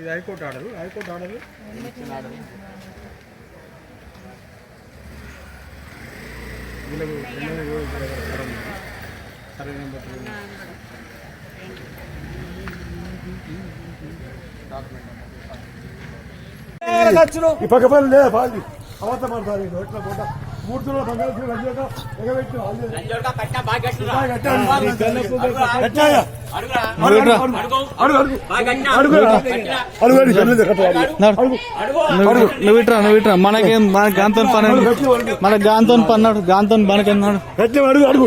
ఇది high court order. High court order. వీళ్ళకు ఎన్నో రోజులు సరే నెంబర్ ఈ పక్క పని లేదా పాలి అవత మాట్లాడి ఎట్లా పోటా నువ్వు నువ్వు ఇట్రా నువ్వు ఇట్రా మనకేం మన గాంతో పని. మన గాంతో పన్నాడు గాంతో కట్టే అడుగు అడుగు.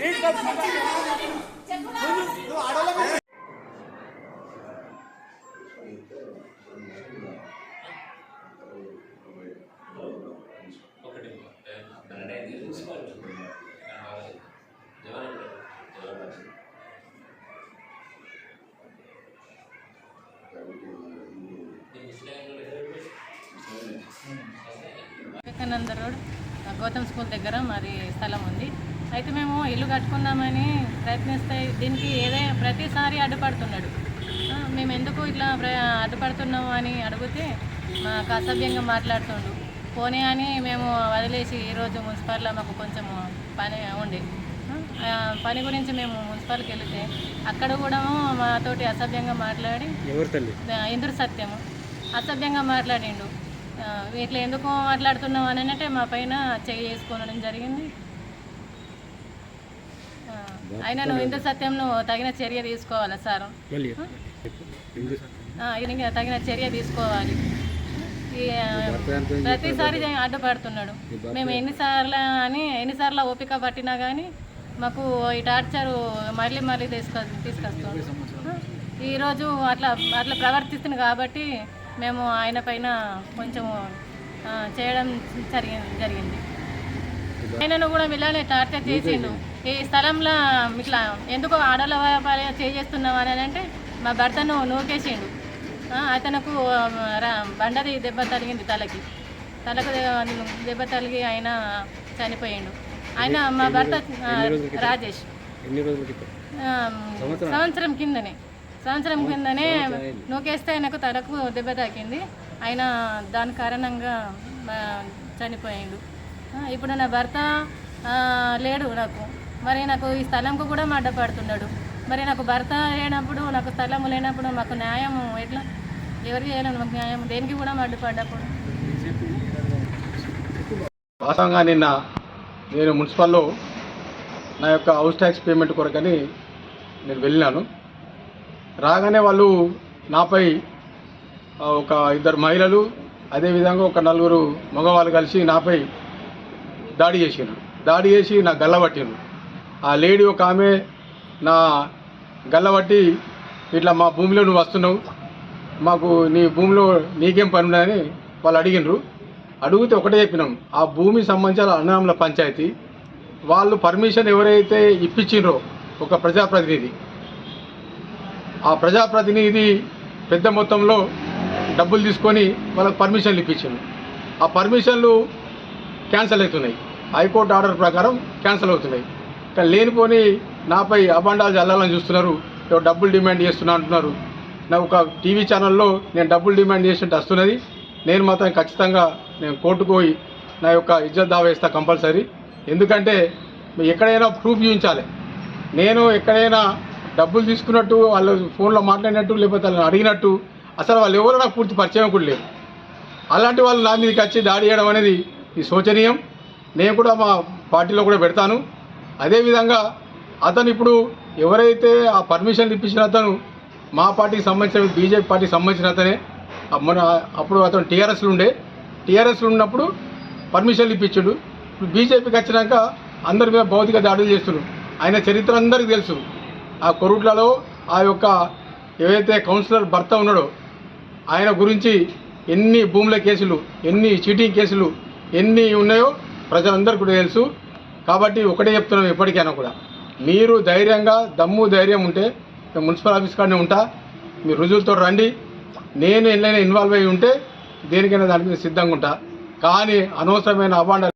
ఏడు ఓర్రా వివేకానంద రోడ్ గౌతమ్ స్కూల్ దగ్గర మరి స్థలం ఉంది. అయితే మేము ఇల్లు కట్టుకుందామని ప్రయత్నిస్తే దీనికి ఏదే ప్రతిసారి అడ్డుపడుతున్నాడు. మేము ఎందుకు ఇట్లా ప్ర- అడ్డుపడుతున్నాము అని అడిగితే మాకు అసభ్యంగా మాట్లాడుతుండు. పోనీ అని మేము వదిలేసి ఈరోజు మున్సిపాల్లో మాకు కొంచెం పని ఉండే. పని గురించి మేము మున్సిపాల్కి వెళితే అక్కడ కూడా మాతోటి అసభ్యంగా మాట్లాడి ఇంద్ర సత్యము అసభ్యంగా మాట్లాడిండు. ఇట్లా ఎందుకు మాట్లాడుతున్నావు అని అంటే మా పైన చెయ్యి వేసుకోవడం జరిగింది. అయినా నువ్వు ఇంద్ర సత్యంను తగిన చర్య తీసుకోవాలా సార్? తగిన చర్య తీసుకోవాలి. ప్రతిసారి అడ్డుపడుతున్నాడు. మేము ఎన్నిసార్లు అని ఎన్నిసార్లు ఓపిక పట్టినా కానీ మాకు ఈ టార్చర్ మళ్ళీ మళ్ళీ తీసుకొ తీసుకొస్తాం ఈరోజు అట్లా అట్లా ప్రవర్తిస్తుంది కాబట్టి మేము ఆయన పైన కొంచెం చేయడం జరిగింది జరిగింది. ఆయనను కూడా వీళ్ళని టార్చర్ చేసిండు. ఈ స్థలంలో ఇట్లా ఎందుకు ఆడల చేస్తున్నావు అని అంటే మా భర్తను నూకేసిండు. అతనుకు బండది దెబ్బ తగిలింది తలకి. తలకు దెబ్బ తగిలి ఆయన చనిపోయిండు. ఆయన మా భర్త రాజేష్. సంవత్సరం కిందనే. సంవత్సరం కిందనే నూకేస్తే ఆయనకు తలకు దెబ్బ తాకింది. ఆయన దాని కారణంగా చనిపోయిండు. ఇప్పుడు నా భర్త లేడు నాకు. మరి నాకు ఈ స్థలంకు కూడా అడ్డపడుతున్నాడు మరి నాకు భర్త లేనప్పుడు నాకు స్థలం లేనప్పుడు మాకు న్యాయం ఎట్లా? ఎవరు చేయాలి మాకు న్యాయం? దేనికి కూడా అడ్డుపడ్డప్పుడు వాస్తవంగా నిన్న నేను మున్సిపల్లో నా యొక్క హౌస్ ట్యాక్స్ పేమెంట్ కొరకని నేను వెళ్ళినాను. రాగానే వాళ్ళు నాపై ఒక ఇద్దరు మహిళలు అదేవిధంగా ఒక నలుగురు మగవాళ్ళు కలిసి నాపై దాడి చేసిండ్రు దాడి చేసి నా గల్లబట్టిండు ఆ లేడీ ఒక ఆమె నా గల్లబట్టి ఇట్లా మా భూమిలో నువ్వు వస్తున్నావు మాకు నీ భూమిలో నీకేం పని ఉన్నదని వాళ్ళు అడిగినరు అడిగితే ఒకటే చెప్పినాం ఆ భూమి సంబంధించిన అన్నదమ్ముల పంచాయతీ వాళ్ళు పర్మిషన్ ఎవరైతే ఇప్పించిండ్రో ఒక ప్రజాప్రతినిధి ఆ ప్రజాప్రతినిధి పెద్ద మొత్తంలో డబ్బులు తీసుకొని వాళ్ళకి పర్మిషన్లు ఇప్పించింది. ఆ పర్మిషన్లు క్యాన్సిల్ అవుతున్నాయి. హైకోర్టు ఆర్డర్ ప్రకారం క్యాన్సిల్ అవుతున్నాయి. కానీ లేనిపోని నాపై అబండాలు చల్లాలని చూస్తున్నారు. డబ్బులు డిమాండ్ చేస్తున్నా అంటున్నారు. నా ఒక టీవీ ఛానల్లో నేను డబ్బులు డిమాండ్ చేసినట్టు వస్తున్నది. నేను మాత్రం ఖచ్చితంగా నేను కోర్టుకు పోయి నా యొక్క ఇజ్జత్ దావా వేస్తా కంపల్సరీ. ఎందుకంటే మీరు ఎక్కడైనా ప్రూఫ్ చూపించాలి. నేను ఎక్కడైనా డబ్బులు తీసుకున్నట్టు వాళ్ళు ఫోన్లో మాట్లాడినట్టు లేకపోతే వాళ్ళని అడిగినట్టు అసలు వాళ్ళు ఎవరో నాకు పూర్తి పరిచయం కూడా లేదు అలాంటి వాళ్ళు నా మీదకి వచ్చి దాడి చేయడం అనేది ఈ శోచనీయం. నేను కూడా మా పార్టీలో కూడా పెడతాను. అదేవిధంగా అతను ఇప్పుడు ఎవరైతే ఆ పర్మిషన్ ఇప్పించిన అతను మా పార్టీకి సంబంధించిన బీజేపీ పార్టీకి సంబంధించిన అతనే. మన అప్పుడు అతను టీఆర్ఎస్లు ఉండే. టీఆర్ఎస్లు ఉన్నప్పుడు పర్మిషన్లు ఇప్పించాడు. ఇప్పుడు బీజేపీకి వచ్చినాక అందరి మీద భౌతిక దాడులు చేస్తున్నాడు ఆయన చరిత్ర అందరికీ తెలుసు. ఆ కొరుట్లలో ఆ యొక్క ఏవైతే కౌన్సిలర్ భర్త ఉన్నాడో ఆయన గురించి ఎన్ని భూముల కేసులు ఎన్ని చీటింగ్ కేసులు ఎన్ని ఉన్నాయో ప్రజలందరికీ కూడా తెలుసు. కాబట్టి ఒకటే చెప్తున్నాం ఎప్పటికైనా కూడా. మీరు ధైర్యంగా దమ్ము ధైర్యం ఉంటే మున్సిపల్ ఆఫీస్ కాడనే ఉంటా మీరు రుజువులతో రండి. నేను ఎన్నైనా ఇన్వాల్వ్ అయ్యి ఉంటే దేనికైనా దానికి సిద్ధంగా ఉంటా. కానీ అనవసరమైన అవాండ